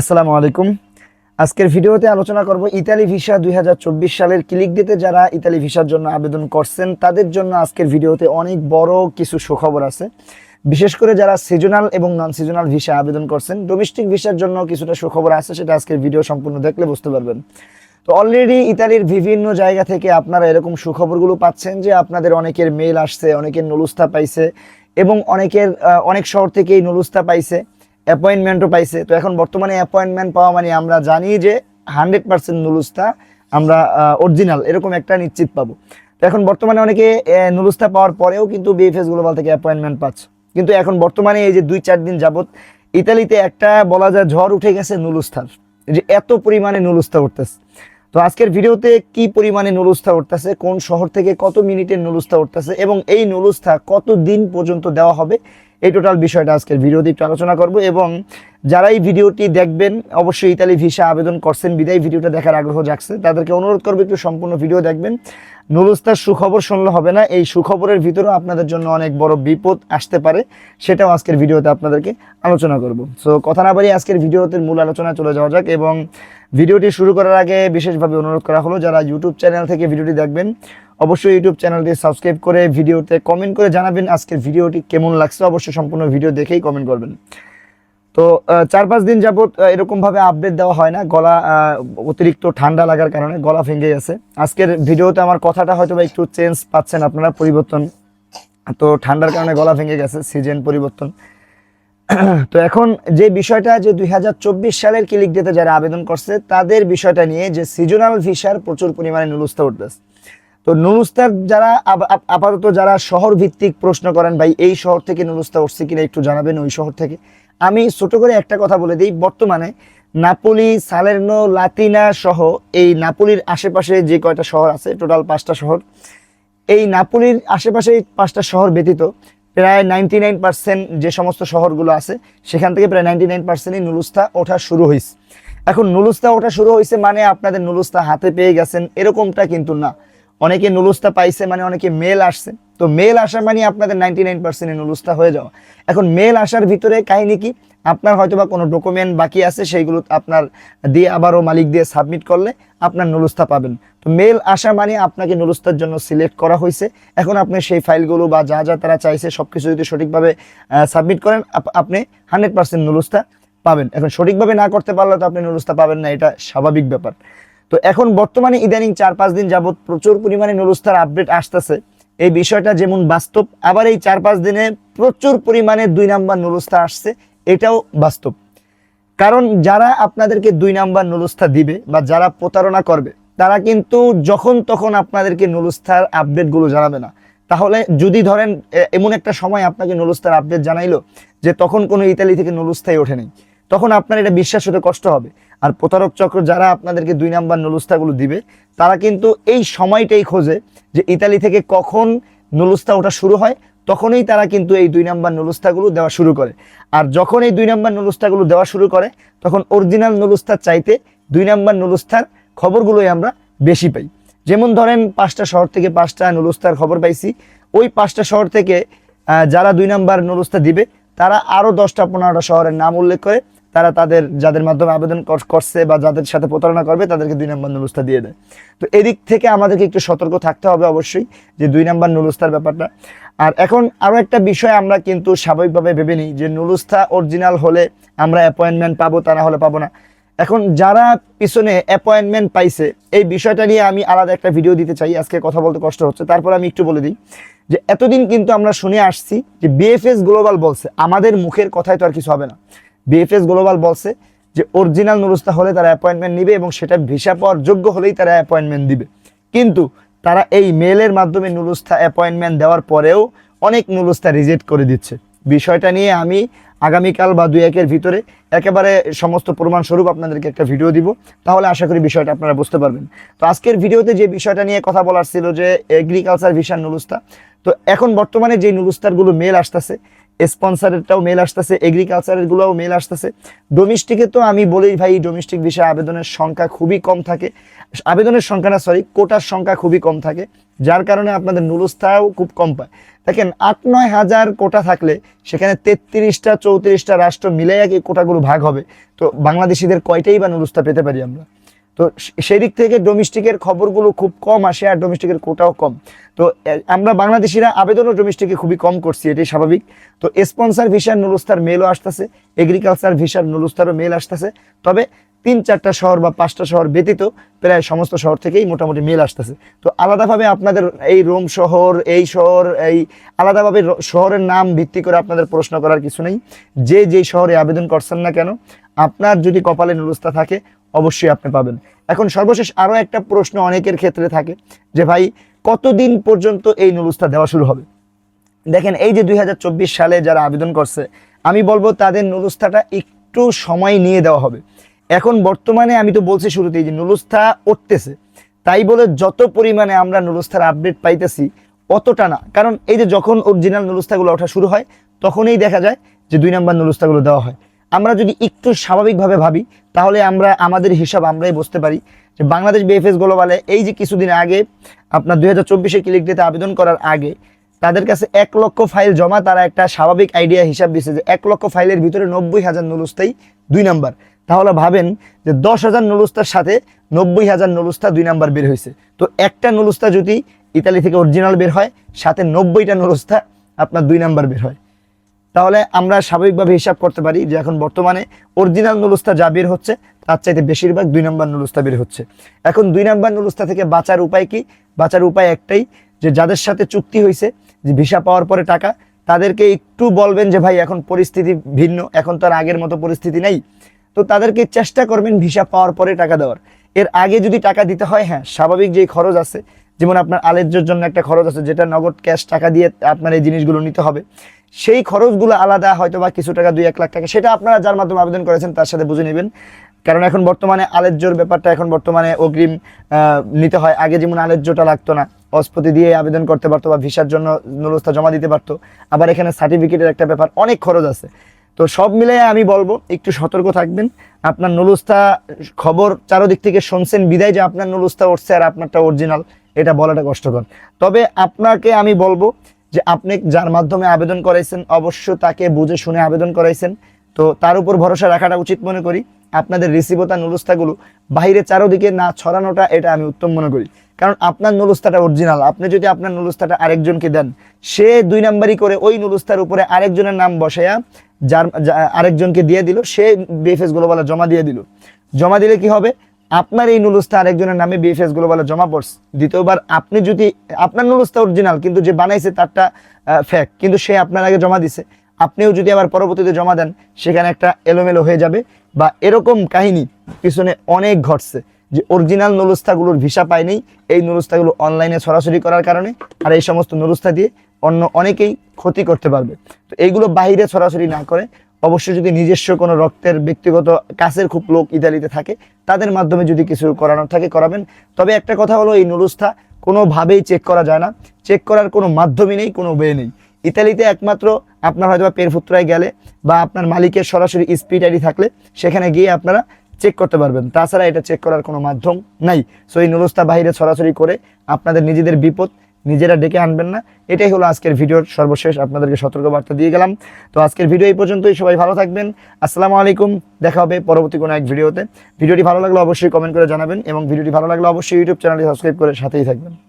আসসালামু আলাইকুম। আজকের ভিডিওতে আলোচনা করব ইতালি ভিসা দুই হাজার চব্বিশ সালের ক্লিক দিতে যারা ইতালি ভিসার জন্য আবেদন করছেন, তাদের জন্য আজকের ভিডিওতে অনেক বড় কিছু সুখবর আছে। বিশেষ করে যারা সিজনাল এবং নন সিজনাল ভিসা আবেদন করছেন ডোমেস্টিক ভিসার জন্য কিছুটা সুখবর আছে, সেটা আজকের ভিডিও সম্পূর্ণ দেখলে বুঝতে পারবেন। তো অলরেডি ইতালির বিভিন্ন জায়গা থেকে আপনারা এরকম সুখবরগুলো পাচ্ছেন যে আপনাদের অনেকের মেল আসছে, অনেকের নুলুস্তা পাইছে এবং অনেকের অনেক শহর থেকেই নুলুস্তা পাইছে। অ্যাপয়েন্টমেন্টও পাইছে। তো এখন বর্তমানে অ্যাপয়েন্টমেন্ট পাওয়া মানে আমরা জানি যে হান্ড্রেড পার্সেন্ট নুলুস্তা আমরা অরিজিনাল এরকম একটা নিশ্চিত পাবো। তো এখন বর্তমানে অনেকে নুলুস্তা পাওয়ার পরেও কিন্তু বিএফএস গ্লোবাল থেকে অ্যাপয়েন্টমেন্ট পাচ্ছে। কিন্তু এখন বর্তমানে এই যে দুই চার দিন যাবত ইতালিতে একটা বলা যায় ঝড় উঠে গেছে নুলুস্তার। যে এত পরিমাণে নুলুস্তা উঠতেছে। তো আজকের ভিডিওতে কি পরিমাণে নুলুস্তা উঠতেছে, কোন শহর থেকে কত মিনিটের নুলুস্তা উঠতেছে এবং এই নুলুস্তা কত দিন পর্যন্ত দেওয়া হবে, এই টোটাল বিষয়টা আজকের ভিডিওতে একটু আলোচনা করব এবং যারা এই ভিডিওটি দেখবেন, অবশ্যই ইতালি ভিসা আবেদন করছেন, বিদায় ভিডিওটা দেখার আগ্রহ জাগছে, তাদেরকে অনুরোধ করব একটু সম্পূর্ণ ভিডিও দেখবেন। নুলুস্তার সুখবর শুনলে হবে না, এই সুখবরের ভিতরেও আপনাদের জন্য অনেক বড় বিপদ আসতে পারে, সেটাও আজকের ভিডিওতে আপনাদেরকে আলোচনা করব। সো কথা না বাড়িয়ে আজকের ভিডিওতে মূল আলোচনায় চলে যাওয়া যাক এবং ভিডিওটি শুরু করার আগে বিশেষভাবে অনুরোধ করা হলো, যারা ইউটিউব চ্যানেল থেকে ভিডিওটি দেখবেন, অবশ্যই ইউটিউব চ্যানেলটি সাবস্ক্রাইব করে ভিডিওতে কমেন্ট করে জানাবেন, আজকের ভিডিওটি কেমন লাগছে, অবশ্যই সম্পূর্ণ ভিডিও দেখেই কমেন্ট করবেন। তো চার পাঁচ দিন যাবৎ এরকমভাবে আপডেট দেওয়া হয় না, গলা অতিরিক্ত ঠান্ডা লাগার কারণে গলা ভেঙে গেছে। আজকের ভিডিওতে আমার কথাটা হয়তো বা একটু চেঞ্জ পাচ্ছেন আপনারা, পরিবর্তন। তো ঠান্ডার কারণে গলা ভেঙে গেছে সিজন পরিবর্তন। তো এখন যে বিষয়টা যে দুই হাজার চব্বিশ সালের ক্লিক দিতে যারা আবেদন করছে, তাদের বিষয়টা নিয়ে যে সিজনাল ভিসার প্রচুর পরিমাণে নুলুস্তা উঠতেছে। তো নুলুস্তার যারা আপ- আপ- আপাতত যারা শহর ভিত্তিক প্রশ্ন করেন, ভাই, এই শহর থেকে নুলুস্তা উঠছে কিনা একটু জানাবেন ওই শহর থেকে? আমি ছোট করে একটা কথা বলে দিই, বর্তমানে নাপোলি, সালের্নো, লাতিনা সহ এই নাপোলির আশেপাশে যে কয়টা শহর আছে, টোটাল পাঁচটা শহর। এই নাপোলির আশেপাশে পাঁচটা শহর ব্যতীত প্রায় নাইনটি নাইন পার্সেন্ট যে সমস্ত শহরগুলো আছে, সেখান থেকে প্রায় নাইনটি নাইন পার্সেন্টই নুলুস্তা ওঠা শুরু হয়েছে এখন নুলুস্তা ওঠা শুরু হয়েছে মানে আপনাদের নুলুস্তা হাতে পেয়ে গেছেন, এরকমটা কিন্তু না। অনেকে নুলুস্তা পাইছে মানে অনেকে মেল আসছে। তো মেল আসা মানে আপনাদের নাইনটি নাইন পার্সেন্ট নুলুস্তা হয়ে যাওয়া। এখন মেল আসার ভিতরে কাহিনী কি? আপনার হয়তো বা কোনো ডকুমেন্ট বাকি আছে, সেইগুলো আপনার দিয়ে আবারও মালিক দিয়ে সাবমিট করলে আপনার নুলুস্তা পাবেন। তো মেল আসা মানে আপনাকে নুলুস্তার জন্য সিলেক্ট করা হয়েছে। এখন আপনি সেই ফাইলগুলো বা যা যা তারা চাইছে সব কিছু যদি সঠিকভাবে সাবমিট করেন, আপ- আপনি হান্ড্রেড পার্সেন্ট নুলুস্তা পাবেন। এখন সঠিকভাবে না করতে পারলে তো আপনি নুলুস্তা পাবেন না, এটা স্বাভাবিক ব্যাপার। তো এখন বর্তমানে ইদানিং চার পাঁচ দিন যাবত প্রচুর পরিমাণে নুলুস্তার আপডেট আসতেছে। এই বিষয়টা যেমন বাস্তব, আবার এই চার পাঁচ দিনে প্রচুর পরিমাণে দুই নাম্বার নুলুস্তা আসছে। এটাও বাস্তব। কারণ যারা আপনাদেরকে দুই নাম্বার নুলুস্থা দিবে বা যারা প্রতারণা করবে, তারা কিন্তু যখন তখন আপনাদেরকে নুলুস্থার আপডেটগুলো জানাবে না। তাহলে যদি ধরেন এমন একটা সময় আপনাকে নুলুস্থার আপডেট জানাইলো যে তখন কোনো ইতালি থেকে নুলুস্থাই ওঠে নেই, তখন আপনার এটা বিশ্বাস হতে কষ্ট হবে। আর প্রতারক চক্র যারা আপনাদেরকে দুই নাম্বার নুলুস্থাগুলো দিবে, তারা কিন্তু এই সময়টাই খোঁজে যে ইতালি থেকে কখন নুলুস্তা ওঠা শুরু হয় তখনই তারা কিন্তু এই দুই নাম্বার নুলুস্তাগুলো দেওয়া শুরু করে। আর যখন এই দুই নাম্বার নুলুস্তাগুলো দেওয়া শুরু করে, তখন অরিজিনাল নুলুস্তার চাইতে দুই নাম্বার নুলুস্তার খবরগুলোই আমরা বেশি পাই। যেমন ধরেন পাঁচটা শহর থেকে পাঁচটা নুলুস্তার খবর পাইছি। ওই পাঁচটা শহর থেকে যারা দুই নাম্বার নুলুস্তা দিবে, তারা আরও দশটা পনেরোটা শহরের নাম উল্লেখ করে তারা তাদের, যাদের মাধ্যমে আবেদন করছে বা যাদের সাথে প্রতারণা করবে, তাদেরকে দুই নম্বর নুলুস্তা দিয়ে দেয়। তো এদিক থেকে আমাদেরকে একটু সতর্ক থাকতে হবে অবশ্যই যে দুই নাম্বার নুলুস্তার ব্যাপারটা। আর এখন আরও একটা বিষয় আমরা কিন্তু স্বাভাবিকভাবে ভেবে নিই যে নুলুস্তা অরিজিনাল হলে আমরা অ্যাপয়েন্টমেন্ট পাবো তা না হলে পাবো না। এখন যারা পিছনে অ্যাপয়েন্টমেন্ট পাইছে, এই বিষয়টা নিয়ে আমি আলাদা একটা ভিডিও দিতে চাই, আজকে কথা বলতে কষ্ট হচ্ছে, তারপর আমি একটু বলে দিই যে এতদিন কিন্তু আমরা শুনে আসছি যে বিএফএস গ্লোবাল বলছে, আমাদের মুখের কথায় তো আর কিছু হবে না। বিএফএস গ্লোবাল বলছে যে অরিজিনাল নুরুস্তা হলে তারা অ্যাপয়েন্টমেন্ট নিবে এবং সেটা ভিসা পাওয়ার যোগ্য হলেই তারা অ্যাপয়েন্টমেন্ট দিবে। কিন্তু তারা এই মেলের মাধ্যমে নুরুস্তা অ্যাপয়েন্টমেন্ট দেওয়ার পরেও অনেক নুরুস্তা রিজেক্ট করে দিচ্ছে। বিষয়টা নিয়ে আমি আগামীকাল বা দুই একের ভিতরে একেবারে সমস্ত প্রমাণ স্বরূপ আপনাদেরকে একটা ভিডিও দিব। তাহলে আশা করি বিষয়টা আপনারা বুঝতে পারবেন। তো আজকের ভিডিওতে যে বিষয়টা নিয়ে কথা বলার ছিল যে এগ্রিকালচার ভিসার নুরুস্তা, তো এখন বর্তমানে যে নুরুস্তারগুলো মেল আসতেছে স্পন্সারেরটাও মেল আসতেছে এগ্রিকালচারের গুলোও মেল আসতেছে। ডোমেস্টিকে তো আমি বলি ভাই ডোমেস্টিক বিষয়ে আবেদনের সংখ্যা খুবই কম থাকে। আবেদনের সংখ্যা না সরি কোটার সংখ্যা খুবই কম থাকে, যার কারণে আপনাদের নুরুস্থাও খুব কম পায়। দেখেন আট নয় হাজার কোটা থাকলে সেখানে তেত্রিশটা, চৌত্রিশটা রাষ্ট্র মিলে একই কোটাগুলো ভাগ হবে। তো বাংলাদেশিদের কয়টাই বা নুরুস্তা পেতে পারি আমরা? তো সে- সেই দিক থেকে ডোমেস্টিকের খবরগুলো খুব কম আসে আর ডোমেস্টিকের কোটাও কম। তো আমরা বাংলাদেশিরা আবেদনও ডোমেস্টিকে খুবই কম করছি, এটাই স্বাভাবিক। তো স্পন্সার ভিসার নুরুস্তার মেলও আসতেছে এগ্রিকালচার ভিসার নুরুস্তারও মেল আসতেছে। তবে তিন চারটা শহর বা পাঁচটা শহর ব্যতীত প্রায় সমস্ত শহর থেকেই মোটামুটি মেল আসতেছে। তো আলাদাভাবে আপনাদের এই রোম শহর, এই শহর, এই আলাদাভাবে শহরের নাম ভিত্তি করে আপনাদের প্রশ্ন করার কিছু নেই। যে যেই শহরে আবেদন করছেন না কেন, আপনার যদি কপালে নুরুস্তা থাকে অবশ্যই আপনি পাবেন। এখন সর্বশেষ আরও একটা প্রশ্ন অনেকের ক্ষেত্রে থাকে যে, ভাই, কতদিন পর্যন্ত এই নুরুস্তা দেওয়া শুরু হবে? দেখেন, এই যে দুই হাজার চব্বিশ সালে যারা আবেদন করছে, আমি বলব তাদের নুরুস্থাটা একটু সময় নিয়ে দেওয়া হবে। এখন বর্তমানে আমি তো বলছি শুরুতেই যে নুরুস্থা উঠতেছে। তাই বলে যত পরিমাণে আমরা নুরুস্থার আপডেট পাইতেছি, অতটা না। কারণ এই যে যখন অরিজিনাল নুরুস্থাগুলো ওঠা শুরু হয়, তখনই দেখা যায় যে দুই নম্বর নুরুস্থাগুলো দেওয়া হয়। আমরা যদি একটু স্বাভাবিকভাবে ভাবি, তাহলে আমরা, আমাদের হিসাব আমরাই বুঝতে পারি যে বাংলাদেশ বিএফএস গ্লোবালে এই যে কিছুদিন আগে আপনার দুই হাজার চব্বিশে ক্লিক দিতে আবেদন করার আগে তাদের কাছে এক লক্ষ ফাইল জমা, তারা একটা স্বাভাবিক আইডিয়া হিসাব দিচ্ছে যে এক লক্ষ ফাইলের ভিতরে নব্বই হাজার নুলুস্তাই দুই নাম্বার। তাহলে ভাবেন যে দশ হাজার নুলুস্তার সাথে নব্বই হাজার নুলুস্তা দুই নাম্বার বের হয়েছে। তো একটা নুলুস্তা যদি ইতালি থেকে অরিজিনাল বের হয়, সাথে নব্বইটা নুলুস্তা আপনার দুই নাম্বার বের হয়। তাহলে আমরা স্বাভাবিকভাবে হিসাব করতে পারি যে এখন বর্তমানে অরিজিনাল নুলুস্তা যা বের হচ্ছে, তার চাইতে বেশিরভাগ দুই নম্বর নুলুস্তা বের হচ্ছে। এখন দুই নম্বর নুলুস্তা থেকে বাঁচার উপায় কি? বাঁচার উপায় একটাই, যে যাদের সাথে চুক্তি হয়েছে, যে ভিসা পাওয়ার পরে টাকা, তাদেরকে একটু বলবেন যে ভাই, এখন পরিস্থিতি ভিন্ন, এখন তো আর আগের মতো পরিস্থিতি নেই। তো তাদেরকে চেষ্টা করবেন ভিসা পাওয়ার পরে টাকা দেওয়ার। এর আগে যদি টাকা দিতে হয় হ্যাঁ স্বাভাবিক যেই খরচ আছে যেমন আপনার আলেজ্যর জন্য একটা খরচ আছে, যেটা নগদ ক্যাশ টাকা দিয়ে আপনার এই জিনিসগুলো নিতে হবে। সেই খরচগুলো আলাদা হয়তো বা কিছু টাকা, দুই এক লাখ টাকা, সেটা আপনারা যার মাধ্যমে আবেদন করেছেন তার সাথে বুঝে নেবেন। কারণ এখন বর্তমানে আলেজ্যর ব্যাপারটা এখন বর্তমানে অগ্রিম নিতে হয়। আগে যেমন আলেজ্যটা লাগতো না অস্পতি দিয়ে আবেদন করতে পারতো বা ভিসার জন্য নুরস্তা জমা দিতে পারতো, আবার এখানে সার্টিফিকেটের একটা ব্যাপার, অনেক খরচ আছে। তো সব মিলে আমি বলব, একটু সতর্ক থাকবেন। আপনার নুলুস্তা খবর চারোদিক থেকে শুনছেন, বিদায় যে আপনার নুলুস্তা উঠছে আর আপনারটা অরিজিনাল এটা বলাটা কষ্টকর। তবে আপনাকে আমি বলব যে আপনি যার মাধ্যমে আবেদন করাইছেন অবশ্য তাকে বুঝে শুনে আবেদন করাইছেন। তো তার উপর ভরসা রাখাটা উচিত মনে করি। আপনাদের রিসিভতা নুলুস্তাগুলো বাইরে চারোদিকে না ছড়ানোটা, এটা আমি উত্তম মনে করি। কারণ আপনার নুলুস্তাটা অরিজিনাল আপনি যদি আপনার নুলুস্তাটা আরেকজনকে দেন, সে দুই নাম্বারই করে ওই নুলুস্তার উপরে আরেকজনের নাম বসায়া যার আরেকজনকে দিয়ে দিল, সে বিএফএস গ্লোবালে জমা দিয়ে দিল। জমা দিলে কি হবে? আপনার এই নুলুস্তা আরেকজনের নামে বিএফএস গ্লোবালে জমা পড়ছে। দ্বিতীয়বার আপনি যদি, আপনার নুলুস্তা অরিজিনাল কিন্তু যে বানাইছে তারটা ফ্যাক কিন্তু সে আপনার আগে জমা দিছে। আপনিও যদি আবার পরবর্তীতে জমা দেন, সেখানে একটা এলোমেলো হয়ে যাবে। বা এরকম কাহিনী পিছনে অনেক ঘটছে। যে অরিজিনাল নুলুস্তাগুলোর ভিসা পায়নি এই নুলুস্তাগুলো অনলাইনে সরাসরি করার কারণে আর এই সমস্ত নুলুস্তা দিয়ে অন্য অনেকেই ক্ষতি করতে পারবে। তো এইগুলো বাইরে সরাসরি না করে, অবশ্যই যদি নিজস্ব কোনো রক্তের ব্যক্তিগত কাছের খুব লোক ইতালিতে থাকে, তাদের মাধ্যমে যদি কিছু করানোর থাকে, করাবেন। তবে একটা কথা হলো, এই নুলুস্থা কোনোভাবেই চেক করা যায় না। চেক করার কোনো মাধ্যমই নেই, কোনো ওয়ে নেই। ইতালিতে একমাত্র আপনার হয়তো বা পেরফুত্রায় গেলে বা আপনার মালিকের সরাসরি স্পিড আইডি থাকলে, সেখানে গিয়ে আপনারা চেক করতে পারবেন। তাছাড়া এটা চেক করার কোনো মাধ্যম নাই। সো এই নুরুস্তা বাহিরে সরাসরি করে আপনাদের নিজেদের বিপদ নিজেরা ডেকে আনবেন না। এটাই হলো আজকের ভিডিওর সর্বশেষ। আপনাদেরকে সতর্কবার্তা দিয়ে গেলাম। তো আজকের ভিডিও এই পর্যন্তই। সবাই ভালো থাকবেন। আসসালামু আলাইকুম। দেখা হবে পরবর্তী কোনো এক ভিডিওতে। ভিডিওটি ভালো লাগলে অবশ্যই কমেন্ট করে জানাবেন এবং ভিডিওটি ভালো লাগলে অবশ্যই ইউটিউব চ্যানেলটি সাবস্ক্রাইব করে সাথেই থাকবেন।